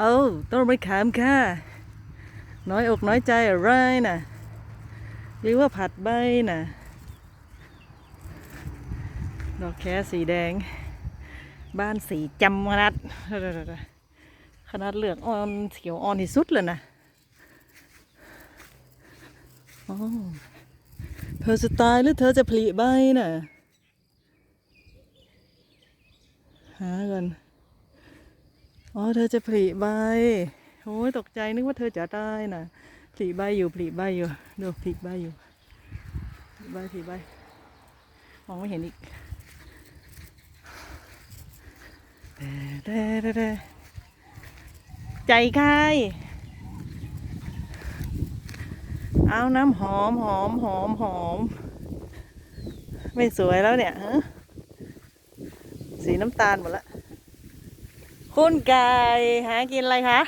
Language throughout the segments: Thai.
เอาต้นมะขามค่ะ น้อยอกน้อยใจอะไรน่ะ หรือว่าผัดใบน่ะ ดอกแคสีแดง บ้านสีจำขนาดขนาดเหลืองอ่อนเขียวอ่อนที่สุดเลยนะเธอจะตายหรือเธอจะผลิใบน่ะ หากัน อ๋อเธอจะผลิใบโอ้ยตกใจนึกว่าเธอจะตายนะผลิใบอยู่ผลิใบอยู่ดูผลิใบอยู่ผลิใบผลิใบมองไม่เห็นอีกเด้เด้เด้ใจใครเอาน้ำหอมหอมหอมหอม ไม่สวยแล้วเนี่ยฮะสีน้ำตาลหมดละ คุณไก่หากินอะไรคะ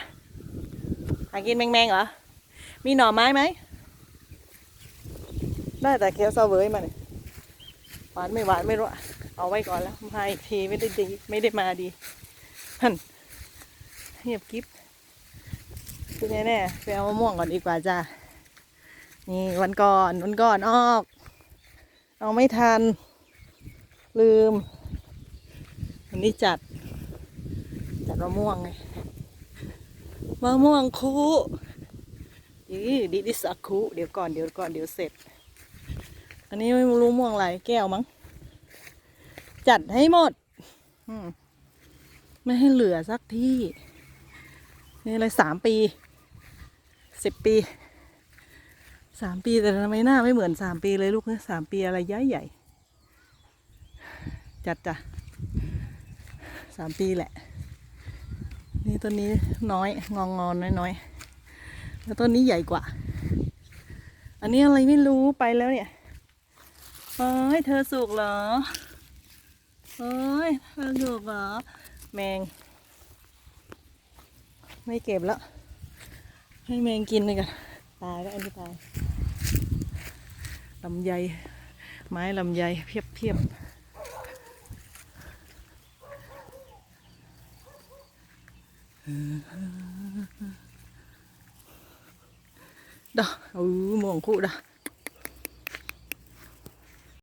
หากินแมงๆเหรอ มีหน่อไม้ไหม ได้แต่เคี้ยวซาเวยมาเนี่ยหวานไม่หวานไม่รู้อะเอาไว้ก่อนแล้วมาอีกทีไม่ได้ดีไม่ได้มาดีฮันเงียบกิ๊บคือแน่ๆไปเอามะม่วงก่อนดีกว่าจ้านี่วันก่อนวันก่อนออก เอาไม่ทัน ลืม วันนี้จัดจัด มะม่วงไงมะม่วงคูอีดิดิสักคูเดี๋ยวก่อนเดี๋ยวก่อนเดี๋ยวเสร็จ อันนี้ไม่รู้ม่วงอะไรแก้วมั้ง จัดให้หมดมไม่ให้เหลือสักที่ นี่อะไรสามปีสิบปีสามปีแต่ทำไมหน้าไม่เหมือนสามปีเลยลูกเนี่ยสามปีอะไรใหญ่ใหญ่ จัดจ้ะสามปีแหละ นี่ต้นนี้น้อยงองงอนน้อยๆแล้วต้นนี้ใหญ่กว่า อันนี้อะไรไม่รู้ไปแล้วเนี่ยเอ้ยเธอสุกเหรอเอ้ยเธอสุกเหรอแมง ไม่เก็บแล้วให้แมงกินเลยกันตายแล้วอันนี้ตายลำไยไม้ลำไยเพียบเพียบ ดอกเออมองคู่ดอก